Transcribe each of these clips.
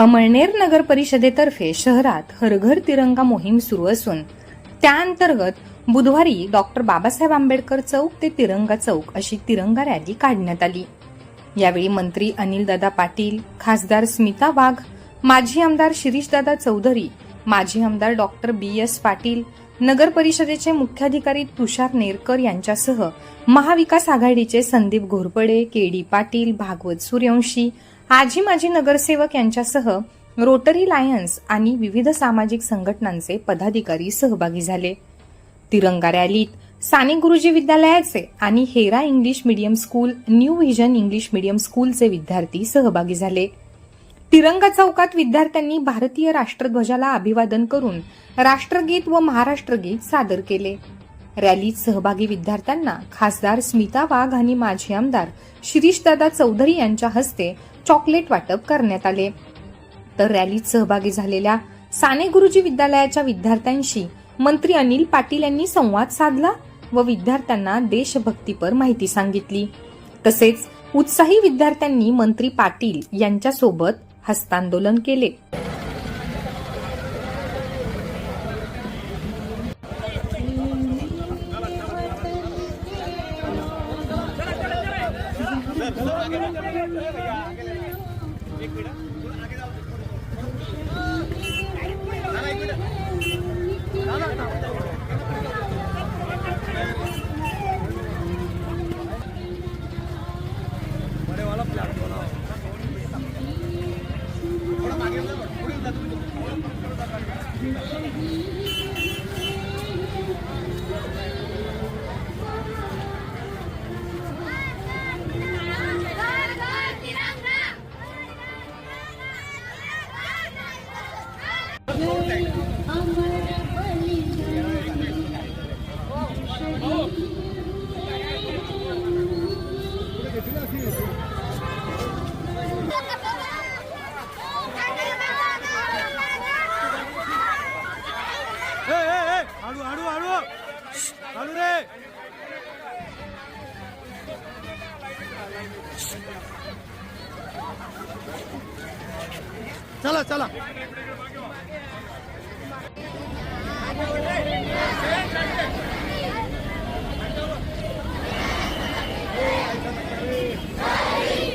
अमळनेर नगर परिषदेतर्फे शहरात हरघर तिरंगा मोहीम सुरू असून त्याअंतर्गत बुधवारी डॉक्टर बाबासाहेब आंबेडकर चौक ते तिरंगा चौक अशी तिरंगा रॅली काढण्यात आली. यावेळी मंत्री अनिलदादा पाटील खासदार स्मिता वाघ माजी आमदार शिरीषदादा चौधरी माजी आमदार डॉक्टर बी. एस. पाटील नगर परिषदेचे मुख्याधिकारी तुषार नेरकर यांच्यासह महाविकास आघाडीचे संदीप घोरपडे के डी पाटील भागवत सूर्यवंशी आजी माजी नगरसेवक यांच्यासह रोटरी लायन्स आणि विविध सामाजिक संघटनांचे पदाधिकारी सहभागी झाले. तिरंगा रॅलीत साने गुरुजी विद्यालयाचे आणि Hera English medium school new vision English medium स्कूलचे विद्यार्थी सहभागी झाले. तिरंगा चौकात विद्यार्थ्यांनी भारतीय राष्ट्रध्वजाला अभिवादन करून राष्ट्रगीत व महाराष्ट्रगीत सादर केले. रॅलीत सहभागी विद्यार्थ्यांना खासदार स्मिता वाघ आणि माजी आमदार शिरीषदादा चौधरी यांच्या हस्ते चॉकलेट वाटप करण्यात आले. तर रॅलीत सहभागी झालेल्या साने गुरुजी विद्यालयाच्या विद्यार्थ्यांशी मंत्री अनिल पाटील यांनी संवाद साधला व विद्यार्थ्यांना देशभक्तीपर माहिती सांगितली. तसेच उत्साही विद्यार्थ्यांनी मंत्री पाटील यांच्यासोबत हस्तांदोलन केले. ए, चला चला.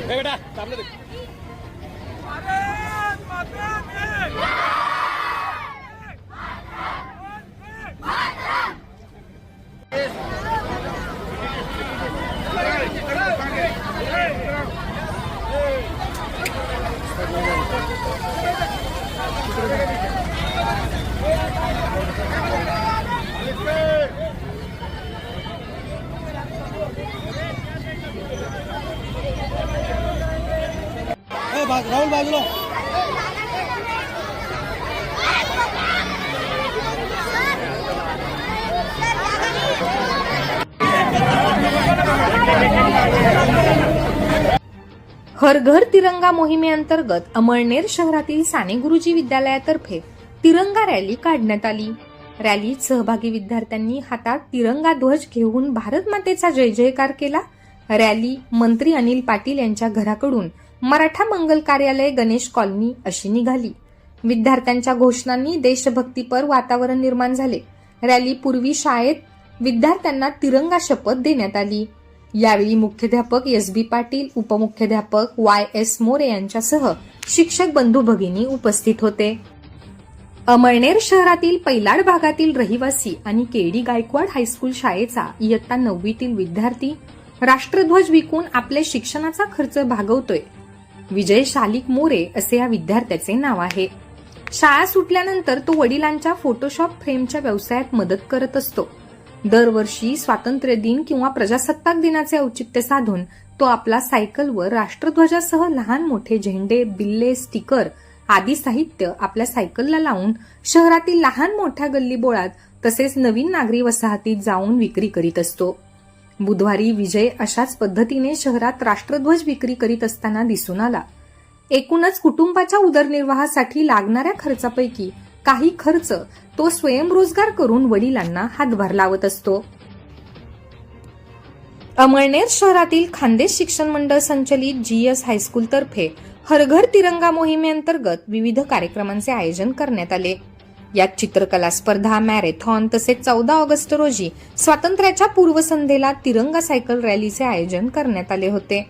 बेटा सामने देख राहुल बाजूला. हर घर तिरंगा मोहिमेअंतर्गत अमळनेर शहरातील साने गुरुजी विद्यालयातर्फे तिरंगा रॅली काढण्यात आली. रॅलीत सहभागी विद्यार्थ्यांनी हातात तिरंगा ध्वज घेऊन भारत मातेचा जय जयकार केला. रॅली मंत्री अनिल पाटील यांच्या घराकडून मराठा मंगल कार्यालय गणेश कॉलनी अशी निघाली. विद्यार्थ्यांच्या घोषणांनी देशभक्तीपर वातावरण निर्माण झाले. रॅली पूर्वी शाळेत विद्यार्थ्यांना तिरंगा शपथ देण्यात आली. यावेळी मुख्याध्यापक एस बी पाटील उपमुख्याध्यापक वाय एस मोरे यांच्यासह शिक्षक बंधू भगिनी उपस्थित होते. अमळनेर शहरातील पैलाड भागातील रहिवासी आणि केडी गायकवाड हायस्कूल शाळेचा इयत्ता नववीतील विद्यार्थी राष्ट्रध्वज विकून आपले शिक्षणाचा खर्च भागवतोय. विजय शालिक मोरे असे या विद्यार्थ्याचे नाव आहे. शाळा सुटल्यानंतर तो वडिलांच्या फोटोशॉप फ्रेमच्या व्यवसायात मदत करत असतो. दरवर्षी स्वातंत्र्य दिन किंवा प्रजासत्ताक दिनाचे औचित्य साधून तो आपला सायकलवर राष्ट्रध्वजासह लहान मोठे झेंडे बिल्ले स्टिकर आदी साहित्य आपल्या सायकलला लावून शहरातील लहान मोठ्या गल्लीबोळात तसेच नवीन नागरी वसाहतीत जाऊन विक्री करीत असतो. बुधवारी विजय अशाच पद्धतीने शहरात राष्ट्रध्वज विक्री करीत असताना दिसून आला. एकूणच कुटुंबाच्या उदरनिर्वाहासाठी लागणाऱ्या खर्चापैकी काही खर्च तो स्वयंरोजगार करून वडिलांना हातभार लावत असतो. अमळनेर शहरातील खानदेश शिक्षण मंडळ संचलित जीएस हायस्कूलतर्फे हरघर तिरंगा मोहिमेअंतर्गत विविध कार्यक्रमांचे आयोजन करण्यात आले. यात चित्रकला स्पर्धा मॅरेथॉन तसेच चौदा ऑगस्ट रोजी स्वातंत्र्याच्या पूर्वसंध्येला तिरंगा सायकल रॅलीचे आयोजन करण्यात आले होते.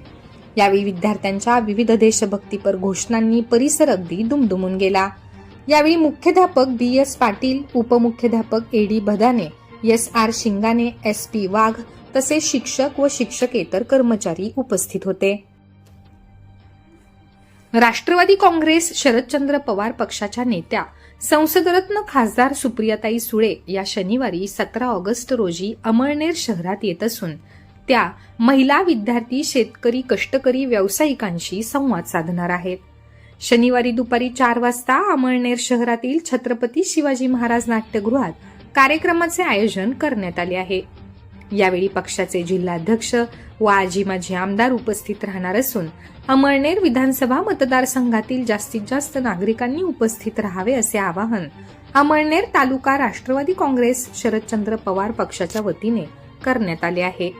यावेळी विद्यार्थ्यांच्या विविध देशभक्तीपर घोषणांनी परिसर अगदी दुमदुमून गेला. यावेळी मुख्याध्यापक B S Patil उपमुख्याध्यापक A D Bhadane S R Shingane S P Wagh तसेच शिक्षक व शिक्षकेतर कर्मचारी उपस्थित होते. राष्ट्रवादी काँग्रेस शरदचंद्र पवार पक्षाच्या नेत्या संसदरत्न खासदार सुप्रियाताई सुळे या शनिवारी सतरा ऑगस्ट रोजी अमळनेर शहरात येत असून त्या महिला विद्यार्थी शेतकरी कष्टकरी व्यावसायिकांशी संवाद साधणार आहेत. शनिवारी दुपारी चार वाजता अमळनेर शहरातील छत्रपती शिवाजी महाराज नाट्यगृहात कार्यक्रमाचे आयोजन करण्यात आले आहे. यावेळी पक्षाचे जिल्हाध्यक्ष व आजी माजी आमदार उपस्थित राहणार असून अमळनेर विधानसभा मतदारसंघातील जास्तीत जास्त नागरिकांनी उपस्थित राहावे असे आवाहन अमळनेर तालुका राष्ट्रवादी काँग्रेस शरदचंद्र पवार पक्षाच्या वतीने करण्यात आले आहे.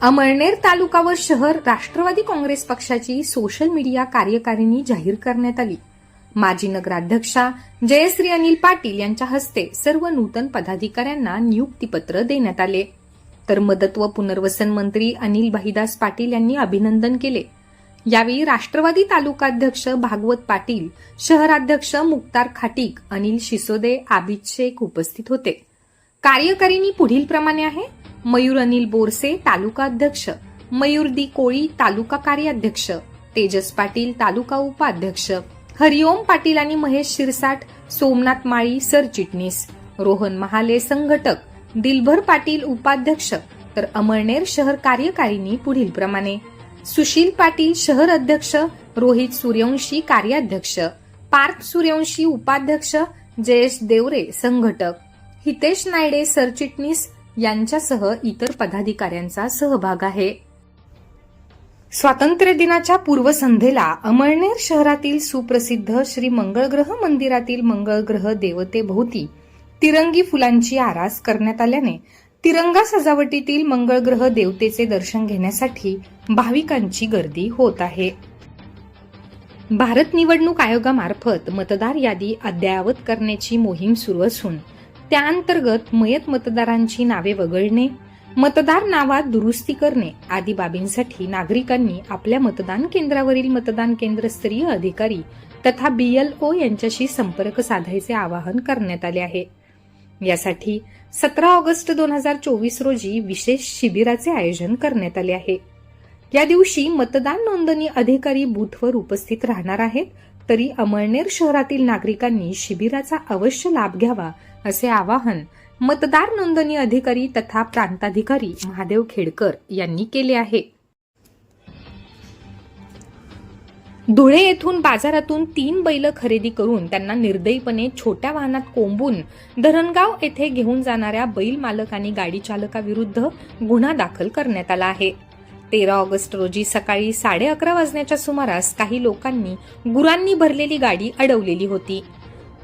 अमळनेर तालुका व शहर राष्ट्रवादी काँग्रेस पक्षाची सोशल मीडिया कार्यकारिणी जाहीर करण्यात आली. माजी नगराध्यक्षा जयश्री अनिल पाटील यांच्या हस्ते सर्व नूतन पदाधिकाऱ्यांना नियुक्तीपत्र देण्यात आले. तर मदत व पुनर्वसन मंत्री अनिल भाईदास पाटील यांनी अभिनंदन केले. यावेळी राष्ट्रवादी तालुकाध्यक्ष भागवत पाटील शहराध्यक्ष मुक्तार खाटीक अनिल शिसोदे आबिद शेख उपस्थित होते. कार्यकारिणी पुढील प्रमाणे आहे. मयूर अनिल बोरसे तालुका अध्यक्ष मयूर दी कोळी तालुका कार्याध्यक्ष. तेजस पाटील तालुका उपाध्यक्ष. हरिओम पाटील आणि महेश शिरसाट सोमनाथ माळी सरचिटणीस रोहन महाले संघटक. दिलभर पाटील उपाध्यक्ष. तर अमळनेर शहर कार्यकारिणी पुढील प्रमाणे. सुशील पाटील शहर अध्यक्ष. रोहित सूर्यवंशी कार्याध्यक्ष. पार्थ सूर्यवंशी उपाध्यक्ष. जयेश देवरे संघटक. हितेश नायडे सरचिटणीस यांच्यासह इतर पदाधिकाऱ्यांचा सहभाग आहे. स्वातंत्र्य दिनाच्या पूर्वसंध्येला अमळनेर शहरातील सुप्रसिद्ध श्री मंगळग्रह मंदिरातील मंगळग्रह देवतेभोवती तिरंगी फुलांची आरास करण्यात आल्याने तिरंगा सजावटीतील मंगळग्रह देवतेचे दर्शन घेण्यासाठी भाविकांची गर्दी होत आहे. भारत निवडणूक आयोगामार्फत मतदार यादी अद्ययावत करण्याची मोहीम सुरू असून त्याअंतर्गत मयत मतदारांची नावे वगळणे मतदार नावात दुरुस्ती करणे आदी बाबींसाठी नागरिकांनी आपल्या मतदान केंद्रावरील मतदान केंद्रस्तरीय अधिकारी तथा बीएलओ यांच्याशी संपर्क साधायचे आवाहन करण्यात आले आहे. यासाठी सतरा ऑगस्ट दोन हजार चोवीस रोजी विशेष शिबिराचे आयोजन करण्यात आले आहे. या दिवशी मतदान नोंदणी अधिकारी बूथवर उपस्थित राहणार आहेत तरी अमळनेर शहरातील नागरिकांनी शिबिराचा अवश्य लाभ घ्यावा असे आवाहन मतदार नोंदणी अधिकारी तथा प्रांताधिकारी महादेव खेडकर यांनी केले आहे. धुळे येथून बाजारातून तीन बैल खरेदी करून त्यांना निर्दयीपणे छोट्या वाहनात कोंबून धरणगाव येथे घेऊन जाणाऱ्या बैल मालक आणि गाडी चालकाविरुद्ध गुन्हा दाखल करण्यात आला आहे. तेरा ऑगस्ट रोजी सकाळी साडे अकरा वाजण्याच्या सुमारास काही लोकांनी गुरांनी भरलेली गाडी अडवलेली होती.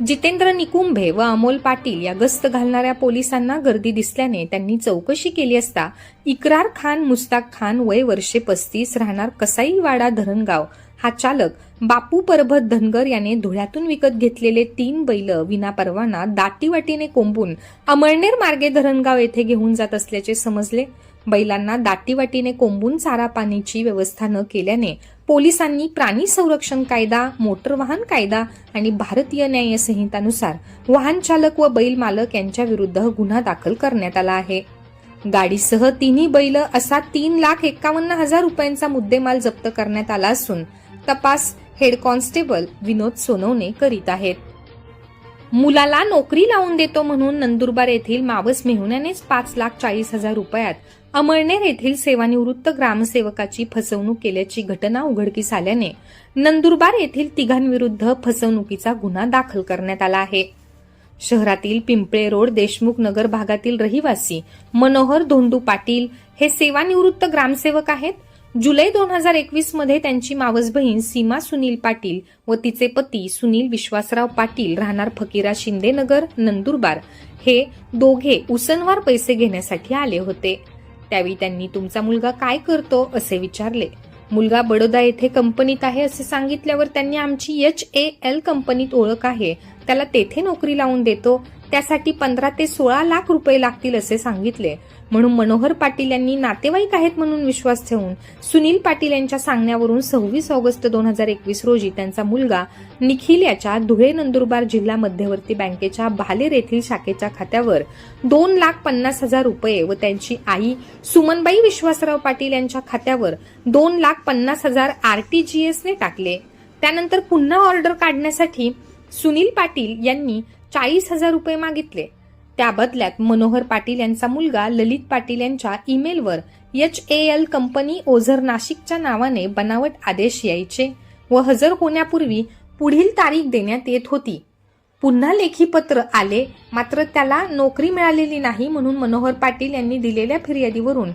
जितेंद्र निकुंभे व अमोल पाटील या गस्त घालणाऱ्या पोलिसांना गर्दी दिसल्याने त्यांनी चौकशी केली असता इक्रार खान मुस्ताक खान वय वर्षे पस्तीस राहणार कसाईवाडा धरणगाव. हा चालक बापू परभत धनगर याने धुळ्यातून विकत घेतलेले तीन बैल विना परवाना दाटीवाटीने कोंबून अमळनेर मार्गे धरणगाव येथे घेऊन जात असल्याचे समजले. बैलांना दाटीवाटीने कोंबून चारा पाण्याची व्यवस्था न केल्याने पोलिसांनी प्राणी संरक्षण कायदा मोटर वाहन कायदा आणि भारतीय न्याय संहितानुसार वाहन चालक व बैल मालक यांच्या विरुद्ध गुन्हा दाखल करण्यात आला आहे. गाडीसह तिन्ही बैल असा तीन लाख एक्कावन्न हजार रुपयांचा मुद्देमाल जप्त करण्यात आला असून तपास हेड कॉन्स्टेबल विनोद सोनवणे करीत आहेत. मुलाला नोकरी लावून देतो म्हणून नंदुरबार येथील मावस मेहुण्यानेच पाच लाख चाळीस हजार रुपयात अमळनेर येथील सेवानिवृत्त ग्रामसेवकाची फसवणूक केल्याची घटना उघडकीस आल्याने नंदुरबार येथील तिघांविरुद्ध फसवणुकीचा गुन्हा दाखल करण्यात आला आहे. शहरातील पिंपळे रोड देशमुख नगर भागातील रहिवासी मनोहर धोंडू पाटील हे सेवानिवृत्त ग्रामसेवक आहेत. जुलै दोन हजार एकवीसमध्ये त्यांची मावस बहीण सीमा सुनील पाटील व तिचे पती सुनील विश्वासराव पाटील राहणार फकीरा शिंदेनगर नंदुरबार. हे दोघे उसनवार पैसे घेण्यासाठी आले होते. त्यावेळी त्यांनी तुमचा मुलगा काय करतो? असे विचारले. मुलगा बडोदा येथे कंपनीत आहे असे सांगितल्यावर त्यांनी आमची एच ए एल कंपनीत ओळख आहे. त्याला तेथे नोकरी लावून देतो. त्यासाठी पंधरा ते सोळा लाख रुपये लागतील असे सांगितले. म्हणून मनोहर पाटील यांनी नातेवाईक आहेत म्हणून विश्वास ठेवून सुनील पाटील यांच्या सांगण्यावरून सव्वीस ऑगस्ट दोन हजार एकवीस रोजी त्यांचा मुलगा निखिल याच्या धुळे नंदुरबार जिल्हा मध्यवर्ती बँकेच्या भालेर येथील शाखेच्या खात्यावर दोन लाख पन्नास हजार रुपये व त्यांची आई सुमनबाई विश्वासराव पाटील यांच्या खात्यावर दोन लाख पन्नास हजार आरटीजीएसने टाकले. त्यानंतर पुन्हा ऑर्डर काढण्यासाठी सुनील पाटील यांनी चाळीस हजार रुपये मागितले. त्या बदल्यात मनोहर पाटील यांचा मुलगा ललित पाटील यांच्या ईमेलवर H A L company Ozar नाशिकच्या नावाने बनावट आदेश यायचे व हजर होण्यापूर्वी पुढील तारीख देण्यात येत होती. पुन्हा लेखी पत्र आले मात्र त्याला नोकरी मिळालेली नाही म्हणून मनोहर पाटील यांनी दिलेल्या फिर्यादीवरून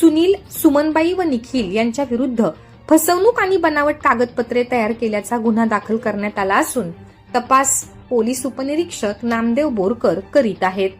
सुनील सुमनबाई व निखिल यांच्या विरुद्ध फसवणूक आणि बनावट कागदपत्रे तयार केल्याचा गुन्हा दाखल करण्यात आला असून तपास पोलीस उपनिरीक्षक नामदेव बोरकर करीत आहेत.